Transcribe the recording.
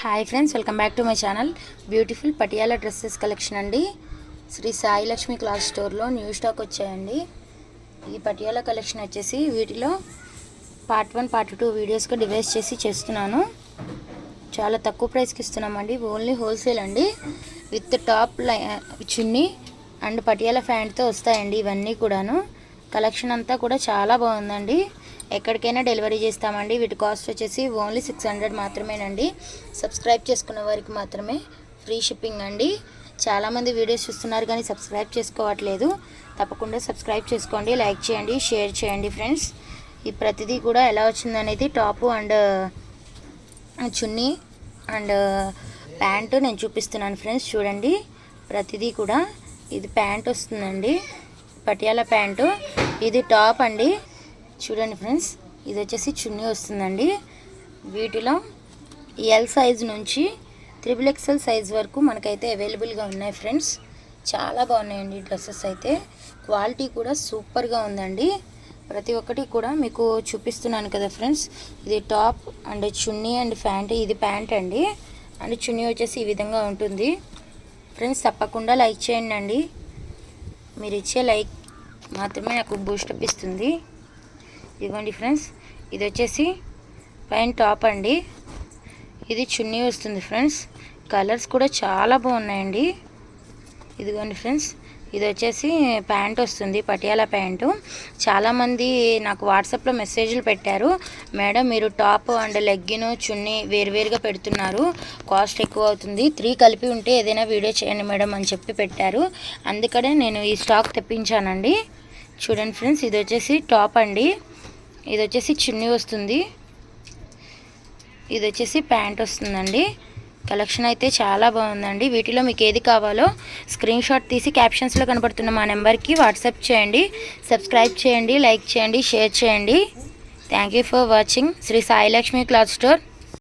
Hi friends welcome back to my channel beautiful Patiala dresses collection అండి. Shri Sai Lakshmi cloth స్టోర్లో new stock వచ్చాయండి. ఈ Patiala collection వచ్చేసి వీటిలో పార్ట్ వన్ పార్ట్ టూ వీడియోస్గా డివైస్ చేసి చేస్తున్నాను. చాలా తక్కువ ప్రైస్కి ఇస్తున్నామండి. ఓన్లీ హోల్సేల్ అండి. విత్ టాప్ లై చున్నీ అండ్ పటియాల ఫ్యాంట్తో వస్తాయండి ఇవన్నీ కూడాను. కలెక్షన్ అంతా కూడా చాలా బాగుందండి. ఎక్కడికైనా డెలివరీ చేస్తామండి. వీటి కాస్ట్ వచ్చేసి ఓన్లీ సిక్స్ హండ్రెడ్ మాత్రమేనండి. సబ్స్క్రైబ్ చేసుకున్న వారికి మాత్రమే ఫ్రీ షిప్పింగ్ అండి. చాలామంది వీడియోస్ చూస్తున్నారు కానీ సబ్స్క్రైబ్ చేసుకోవట్లేదు. తప్పకుండా సబ్స్క్రైబ్ చేసుకోండి లైక్ చేయండి షేర్ చేయండి ఫ్రెండ్స్. ఈ ప్రతిదీ కూడా ఎలా వచ్చిందనేది top and chunni and pant నేను చూపిస్తున్నాను ఫ్రెండ్స్. చూడండి ప్రతిదీ కూడా ఇది ప్యాంట్ వస్తుందండి. పటియాలా ప్యాంటు. ఇది టాప్ అండి. చూడండి ఫ్రెండ్స్ ఇది వచ్చేసి చున్నీ వస్తుందండి. వీటిలో ఎల్ సైజ్ నుంచి త్రిబుల్ ఎక్స్ఎల్ సైజ్ వరకు మనకైతే అవైలబుల్గా ఉన్నాయి ఫ్రెండ్స్. చాలా బాగున్నాయండి డ్రెస్సెస్ అయితే. క్వాలిటీ కూడా సూపర్గా ఉందండి. ప్రతి ఒక్కటి కూడా మీకు చూపిస్తున్నాను కదా ఫ్రెండ్స్. ఇది top and chunni and pant ఇది ప్యాంట్ అండి. అండ్ చున్నీ వచ్చేసి ఈ విధంగా ఉంటుంది. ఫ్రెండ్స్ తప్పకుండా లైక్ చేయండి అండి. మీరు ఇచ్చే లైక్ మాత్రమే నాకు బూస్టప్ ఇస్తుంది. ఇదిగోండి ఫ్రెండ్స్ ఇది వచ్చేసి పైన టాప్ అండి. ఇది చున్నీ వస్తుంది ఫ్రెండ్స్. కలర్స్ కూడా చాలా బాగున్నాయండి. ఇదిగోండి ఫ్రెండ్స్ ఇది వచ్చేసి ప్యాంట్ వస్తుంది పటియాలా ప్యాంటు. చాలామంది నాకు వాట్సాప్లో మెసేజ్లు పెట్టారు. మేడం మీరు టాప్ అండ్ లెగ్గిన్ చున్నీ వేరువేరుగా పెడుతున్నారు. కాస్ట్ ఎక్కువ అవుతుంది. త్రీ కలిపి ఉంటే ఏదైనా వీడియో చేయండి మేడం అని చెప్పి పెట్టారు. అందుకనే నేను ఈ స్టాక్ తెప్పించానండి. చూడండి ఫ్రెండ్స్ ఇది వచ్చేసి టాప్ అండి. ఇది వచ్చేసి చున్నీ వస్తుంది. ఇది వచ్చేసి ప్యాంట్ వస్తుందండి. కలెక్షన్ అయితే చాలా బాగుందండి. వీటిలో మీకు ఏది కావాలో స్క్రీన్ షాట్ తీసి క్యాప్షన్స్లో కనబడుతున్న మా నెంబర్కి వాట్సాప్ చేయండి. సబ్స్క్రైబ్ చేయండి లైక్ చేయండి షేర్ చేయండి. Thank you for watching. Shri Sailakshmi cloth store.